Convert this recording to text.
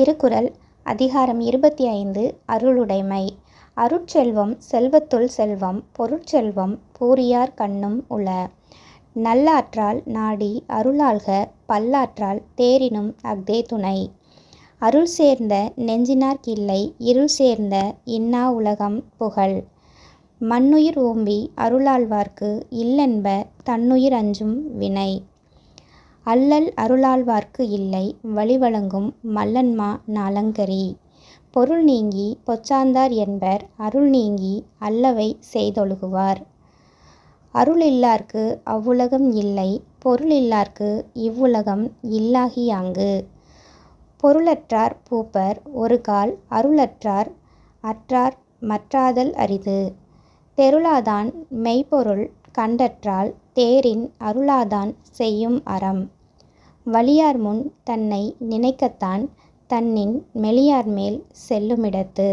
திருக்குறள் அதிகாரம் இருபத்தி ஐந்து அருளுடைமை. அருட்செல்வம் செல்வத்துள் செல்வம் பொருட்செல்வம் பூரியார் கண்ணும் உள. நல்லாற்றால் நாடி அருளாள்க பல்லாற்றால் தேரினும் அஃதே துணை. அருள் சேர்ந்த நெஞ்சினார்க்கில்லை இருள் சேர்ந்த இன்னா உலகம் புகழ். மண்ணுயிர் ஓம்பி அருளாழ்வார்க்கு இல்லென்ப தன்னுயிர் அஞ்சும் வினை. அல்லல் அருளாழ்வார்க்கு இல்லை வழிவழங்கும் மல்லன்மா நாலங்கரி. பொருள் நீங்கி பொச்சாந்தார் என்பர் அருள் நீங்கி அல்லவை செய்தொழுகுவார். அருள் இல்லார்க்கு அவ்வுலகம் இல்லை பொருள் இல்லார்க்கு இவ்வுலகம் இல்லாகியாங்கு பொருளற்றார் பூப்பர் ஒரு கால் அருளற்றார் அற்றார் மற்றாதல் அரிது. தெருளாதான் மெய்ப்பொருள் கண்டற்றால் தேரின் அருளாதான் செய்யும் அறம். வலியார்முன் தன்னை நினைக்கத்தான் தன்னின் மெலியார்மேல் செல்லுமிடத்து.